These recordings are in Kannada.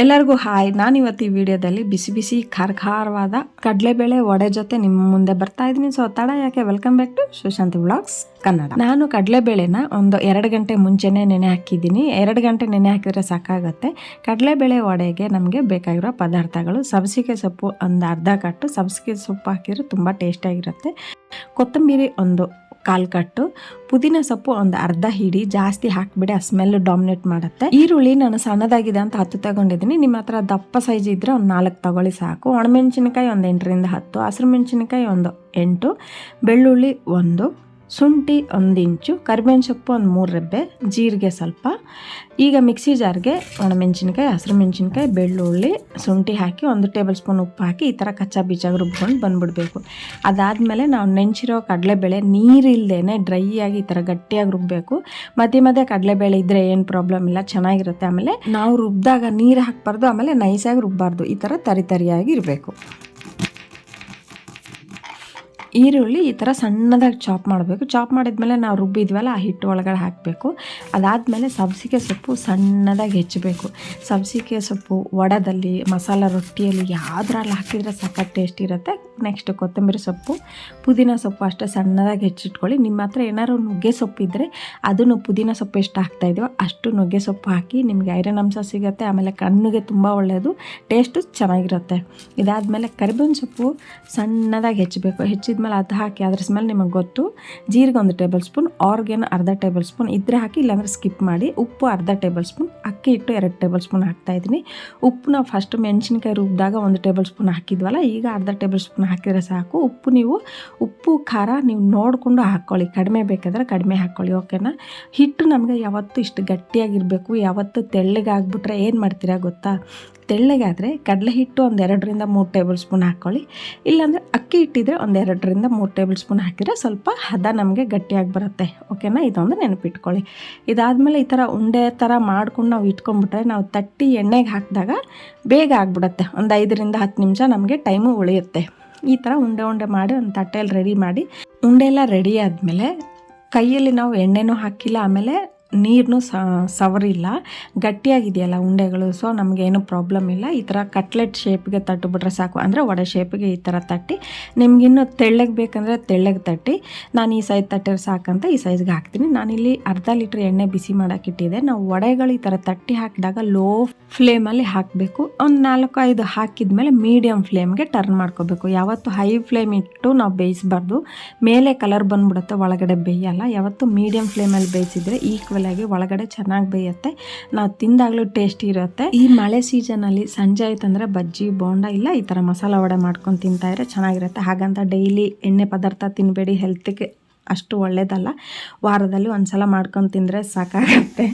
ಎಲ್ಲರಿಗೂ ಹಾಯ್. ನಾನು ಇವತ್ತು ಈ ವಿಡಿಯೋದಲ್ಲಿ ಬಿಸಿ ಬಿಸಿ ಖಾರ ಖಾರವಾದ ಕಡಲೆಬೇಳೆ ವಡೆ ಜೊತೆ ನಿಮ್ಮ ಮುಂದೆ ಬರ್ತಾ ಇದ್ದೀನಿ. ಸೊ ತಡ ಯಾಕೆ? Welcome back to Sushant blogs Kannada ನಾನು ಕಡಲೆಬೇಳೆನ ಒಂದು ಎರಡು ಗಂಟೆ ಮುಂಚೆನೇ ನೆನೆ ಹಾಕಿದ್ದೀನಿ. ಎರಡು ಗಂಟೆ ನೆನೆ ಹಾಕಿದರೆ ಸಾಕಾಗುತ್ತೆ. ಕಡಲೆಬೇಳೆ ವಡೆಗೆ ನಮಗೆ ಬೇಕಾಗಿರೋ ಪದಾರ್ಥಗಳು ಸಬ್ಸಿಗೆ ಸೊಪ್ಪು ಒಂದು ಅರ್ಧ ಕಟ್ಟು. ಸಬ್ಸಿಗೆ ಸೊಪ್ಪು ಹಾಕಿದರೆ ತುಂಬ ಟೇಸ್ಟಿಯಾಗಿರುತ್ತೆ ಕೊತ್ತಂಬರಿ ಒಂದು ಕಾಲು ಕಟ್ಟು, ಪುದೀನ ಸೊಪ್ಪು ಒಂದು ಅರ್ಧ ಹಿಡಿ ಜಾಸ್ತಿ ಹಾಕಿಬಿಡಿ, ಆ ಸ್ಮೆಲ್ ಡಾಮಿನೇಟ್ ಮಾಡುತ್ತೆ. ಈರುಳ್ಳಿ ನಾನು ಸಣ್ಣದಾಗಿದೆ ಅಂತ ಹತ್ತು ತಗೊಂಡಿದ್ದೀನಿ. ನಿಮ್ಮ ಹತ್ರ ದಪ್ಪ ಸೈಜ್ ಇದ್ರೆ ಒಂದು ನಾಲ್ಕು ತಗೊಳ್ಳಿ ಸಾಕು. ಒಣಮೆಣಸಿನಕಾಯಿ ಒಂದು ಎಂಟರಿಂದ ಹತ್ತು, ಹಸಿರು ಮೆಣಸಿನಕಾಯಿ ಒಂದು ಎಂಟು, ಬೆಳ್ಳುಳ್ಳಿ ಒಂದು. ಶುಂಠಿ ಒಂದು ಇಂಚು, ಕರಿಬೇವಿನ ಸೊಪ್ಪು ಒಂದು ಮೂರು ರೆಬ್ಬೆ, ಜೀರಿಗೆ ಸ್ವಲ್ಪ. ಈಗ ಮಿಕ್ಸಿ ಜಾರ್ಗೆ ಒಣಮೆಣಸಿನ್ಕಾಯಿ ಹಸಿರು ಮೆಣಸಿನ್ಕಾಯಿ ಬೆಳ್ಳುಳ್ಳಿ, ಶುಂಠಿ ಹಾಕಿ ಒಂದು ಟೇಬಲ್ ಸ್ಪೂನ್ ಉಪ್ಪು ಹಾಕಿ ಈ ಥರ ಕಚ್ಚಾ ಬೀಜ ರುಬ್ಕೊಂಡು ಬಂದುಬಿಡಬೇಕು. ಅದಾದಮೇಲೆ ನಾವು ನೆಂಚಿರೋ ಕಡಲೆಬೇಳೆ ನೀರಿಲ್ಲದೇ ಡ್ರೈ ಆಗಿ ಈ ಥರ ಗಟ್ಟಿಯಾಗಿ ರುಬ್ಬಬೇಕು ಮಧ್ಯೆ ಮಧ್ಯೆ ಕಡಲೆಬೇಳೆ ಇದ್ದರೆ ಏನು ಪ್ರಾಬ್ಲಮ್ ಇಲ್ಲ, ಚೆನ್ನಾಗಿರುತ್ತೆ. ಆಮೇಲೆ ನಾವು ರುಬ್ಬಿದಾಗ ನೀರು ಹಾಕಬಾರ್ದು, ಆಮೇಲೆ ನೈಸಾಗಿ ರುಬ್ಬಾರ್ದು. ಈ ಥರ ತರಿತರಿಯಾಗಿ ಇರಬೇಕು. ಈರುಳ್ಳಿ ಈ ಥರ ಸಣ್ಣದಾಗಿ ಚಾಪ್ ಮಾಡಬೇಕು. ಚಾಪ್ ಮಾಡಿದ್ಮೇಲೆ ನಾವು ರುಬ್ಬಿದ್ವಲ್ಲ, ಆ ಹಿಟ್ಟು ಒಳಗಡೆ ಹಾಕಬೇಕು. ಅದಾದಮೇಲೆ ಸಬ್ಸಿಗೆ ಸೊಪ್ಪು ಸಣ್ಣದಾಗಿ ಹೆಚ್ಚಬೇಕು. ಸಬ್ಸಿಗೆ ಸೊಪ್ಪು ವಡದಲ್ಲಿ, ಮಸಾಲ ರೊಟ್ಟಿಯಲ್ಲಿ ಯಾವುದ್ರಲ್ಲಿ ಹಾಕಿದರೆ ಸಖತ್ ಟೇಸ್ಟ್ ಇರುತ್ತೆ. ನೆಕ್ಸ್ಟ್ ಕೊತ್ತಂಬರಿ ಸೊಪ್ಪು, ಪುದೀನ ಸೊಪ್ಪು ಅಷ್ಟೇ ಸಣ್ಣದಾಗಿ ಹೆಚ್ಚಿಟ್ಕೊಳ್ಳಿ. ನಿಮ್ಮ ಹತ್ರ ಏನಾದ್ರು ನುಗ್ಗೆ ಸೊಪ್ಪು ಇದ್ದರೆ ಅದನ್ನು ಪುದೀನ ಸೊಪ್ಪು ಎಷ್ಟು ಹಾಕ್ತಾ ಇದೆಯೋ ಅಷ್ಟು ನುಗ್ಗೆ ಸೊಪ್ಪು ಹಾಕಿ ನಿಮಗೆ ಐರನ್ ಅಂಶ ಸಿಗುತ್ತೆ, ಆಮೇಲೆ ಕಣ್ಣಿಗೆ ತುಂಬ ಒಳ್ಳೆಯದು ಟೇಸ್ಟು ಚೆನ್ನಾಗಿರುತ್ತೆ. ಇದಾದಮೇಲೆ ಕರಿಬೇವಿನ ಸೊಪ್ಪು ಸಣ್ಣದಾಗಿ ಹೆಚ್ಚಬೇಕು. ಹೆಚ್ಚಿದ್ಮೇಲೆ ಅದು ಹಾಕಿ ಅದ್ರ ಸ್ಮೆಲ್ ನಿಮಗೆ ಗೊತ್ತು. ಜೀರಿಗೆ ಒಂದು ಟೇಬಲ್ ಸ್ಪೂನ್ ಆರ್ಗೇನು ಅರ್ಧ ಟೇಬಲ್ ಸ್ಪೂನ್ ಇದ್ರೆ ಹಾಕಿ ಇಲ್ಲಾಂದರೆ ಸ್ಕಿಪ್ ಮಾಡಿ, ಉಪ್ಪು ಅರ್ಧ ಟೇಬಲ್ ಸ್ಪೂನ್ ಅಕ್ಕಿ ಇಟ್ಟು ಎರಡು ಟೇಬಲ್ ಸ್ಪೂನ್ ಹಾಕ್ತಾಯಿದ್ದೀನಿ ಉಪ್ಪು ನಾವು ಫಸ್ಟ್ ಮೆಣಸಿನ್ಕಾಯಿ ರುಬ್ಬಿದಾಗ ಒಂದು ಟೇಬಲ್ ಸ್ಪೂನ್ ಹಾಕಿದ್ವಲ್ಲ, ಈಗ ಅರ್ಧ ಟೇಬಲ್ ಸ್ಪೂನ್ ಹಾಕಿದರೆ ಸಾಕು. ಉಪ್ಪು ನೀವು, ಉಪ್ಪು, ಖಾರ ನೀವು ನೋಡಿಕೊಂಡು ಹಾಕ್ಕೊಳ್ಳಿ ಕಡಿಮೆ ಬೇಕಾದರೆ ಕಡಿಮೆ ಹಾಕ್ಕೊಳ್ಳಿ ಓಕೆನಾ ಹಿಟ್ಟು ನಮಗೆ ಯಾವತ್ತೂ ಇಷ್ಟು ಗಟ್ಟಿಯಾಗಿರಬೇಕು. ಯಾವತ್ತು ತೆಳ್ಳಗಾಗ್ಬಿಟ್ರೆ ಏನು ಮಾಡ್ತೀರಾ ಗೊತ್ತಾ? ತೆಳ್ಳಗಾದರೆ ಕಡಲೆ ಹಿಟ್ಟು ಒಂದು ಎರಡರಿಂದ ಮೂರು ಟೇಬಲ್ ಸ್ಪೂನ್ ಹಾಕ್ಕೊಳ್ಳಿ ಇಲ್ಲಾಂದರೆ ಅಕ್ಕಿ ಹಿಟ್ಟಿದ್ರೆ ಒಂದು ಎರಡರಿಂದ ಮೂರು ಟೇಬಲ್ ಸ್ಪೂನ್ ಹಾಕಿದರೆ ಸ್ವಲ್ಪ ಹದ ನಮಗೆ ಗಟ್ಟಿಯಾಗಿ ಬರುತ್ತೆ ಓಕೆನಾ ಇದೊಂದು ನೆನಪಿಟ್ಕೊಳ್ಳಿ. ಇದಾದಮೇಲೆ ಈ ಥರ ಉಂಡೆ ಥರ ಮಾಡ್ಕೊಂಡು ನಾವು ಇಟ್ಕೊಂಡ್ಬಿಟ್ರೆ ನಾವು ತಟ್ಟಿ ಎಣ್ಣೆಗೆ ಹಾಕಿದಾಗ ಬೇಗ ಆಗಿಬಿಡುತ್ತೆ. ಒಂದು ಐದರಿಂದ ಹತ್ತು ನಿಮಿಷ ನಮಗೆ ಟೈಮು ಉಳಿಯುತ್ತೆ. ಈ ಥರ ಉಂಡೆ ಉಂಡೆ ಮಾಡಿ ಒಂದು ತಟ್ಟೆಯಲ್ಲಿ ರೆಡಿ ಮಾಡಿ. ಉಂಡೆ ಎಲ್ಲ ರೆಡಿ ಆದಮೇಲೆ ಕೈಯಲ್ಲಿ ನಾವು ಎಣ್ಣೆನೂ ಹಾಕಿಲ್ಲ, ಆಮೇಲೆ ನೀರನ್ನು ಸವರಿಲ್ಲ. ಗಟ್ಟಿಯಾಗಿದೆಯಲ್ಲ ಉಂಡೆಗಳು ಸೊ ನಮಗೇನು ಪ್ರಾಬ್ಲಮ್ ಇಲ್ಲ. ಈ ಥರ ಕಟ್ಲೆಟ್ ಶೇಪ್ಗೆ ತಟ್ಟುಬಿಟ್ರೆ ಸಾಕು. ಅಂದರೆ ವಡೆ ಶೇಪ್ಗೆ ಈ ಥರ ತಟ್ಟಿ. ನಿಮಗಿನ್ನೂ ತೆಳ್ಳಗೆ ಬೇಕಂದರೆ ತೆಳ್ಳಗೆ ತಟ್ಟಿ. ನಾನು ಈ ಸೈಜ್ ತಟ್ಟಿದ್ರೆ ಸಾಕಂತ ಈ ಸೈಜ್ಗೆ ಹಾಕ್ತೀನಿ. ನಾನಿಲ್ಲಿ ಅರ್ಧ ಲೀಟ್ರ್ ಎಣ್ಣೆ ಬಿಸಿ ಮಾಡೋಕ್ಕಿಟ್ಟಿದೆ ನಾವು ವಡೆಗಳು ಈ ಥರ ತಟ್ಟಿ ಹಾಕಿದಾಗ ಲೋ ಫ್ಲೇಮಲ್ಲಿ ಹಾಕಬೇಕು. ಒಂದು ನಾಲ್ಕು ಐದು ಹಾಕಿದ ಮೇಲೆ ಮೀಡಿಯಮ್ ಫ್ಲೇಮ್ಗೆ ಟರ್ನ್ ಮಾಡ್ಕೋಬೇಕು. ಯಾವತ್ತು ಹೈ ಫ್ಲೇಮ್ ಇಟ್ಟು ನಾವು ಬೇಯಿಸಬಾರ್ದು. ಮೇಲೆ ಕಲರ್ ಬಂದುಬಿಡುತ್ತೆ, ಒಳಗಡೆ ಬೇಯಲ್ಲ. ಯಾವತ್ತು ಮೀಡಿಯಮ್ ಫ್ಲೇಮಲ್ಲಿ ಬೇಯಿಸಿದರೆ ಈಕ್ವಲ್ ಆಗಿ ಒಳಗಡೆ ಚೆನ್ನಾಗಿ ಬೇಯುತ್ತೆ. ನಾವು ತಿಂದಾಗಲೂ ಟೇಸ್ಟಿ ಇರುತ್ತೆ. ಈ ಮಳೆ ಸೀಸನಲ್ಲಿ ಸಂಜೆ ಆಯ್ತಂದ್ರೆ ಬಜ್ಜಿ, ಬೋಂಡ ಇಲ್ಲ, ಈ ಥರ ಮಸಾಲ ವಡೆ ಮಾಡ್ಕೊಂಡು ತಿಂತಾ ಇದ್ರೆ ಚೆನ್ನಾಗಿರುತ್ತೆ. ಹಾಗಂತ ಡೈಲಿ ಎಣ್ಣೆ ಪದಾರ್ಥ ತಿನ್ನಬೇಡಿ ಹೆಲ್ತ್ಗೆ ಅಷ್ಟು ಒಳ್ಳೇದಲ್ಲ. ವಾರದಲ್ಲಿ ಒಂದು ಸಲ ಮಾಡ್ಕೊಂಡು ತಿಂದರೆ ಸಾಕಾಗುತ್ತೆ.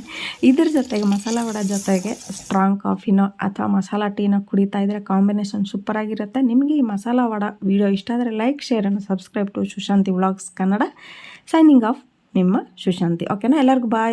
ಇದ್ರ ಜೊತೆಗೆ ಮಸಾಲ ವಡ ಜೊತೆಗೆ ಸ್ಟ್ರಾಂಗ್ ಕಾಫಿನೋ ಅಥವಾ ಮಸಾಲ ಟೀನೋ ಕುಡಿತಾ ಇದ್ರೆ ಕಾಂಬಿನೇಷನ್ ಸೂಪರ್ ಆಗಿರುತ್ತೆ. ನಿಮಗೆ ಈ ಮಸಾಲ ವಡ ವಿಡಿಯೋ ಇಷ್ಟ ಆದರೆ ಲೈಕ್ ಶೇರ್ ಅನ್ನು subscribe to Sushanti vlogs Kannada signing off ನಿಮ್ಮ ಸುಶಾಂತಿ ಓಕೆನಾ ಎಲ್ಲರಿಗೂ ಬಾಯ್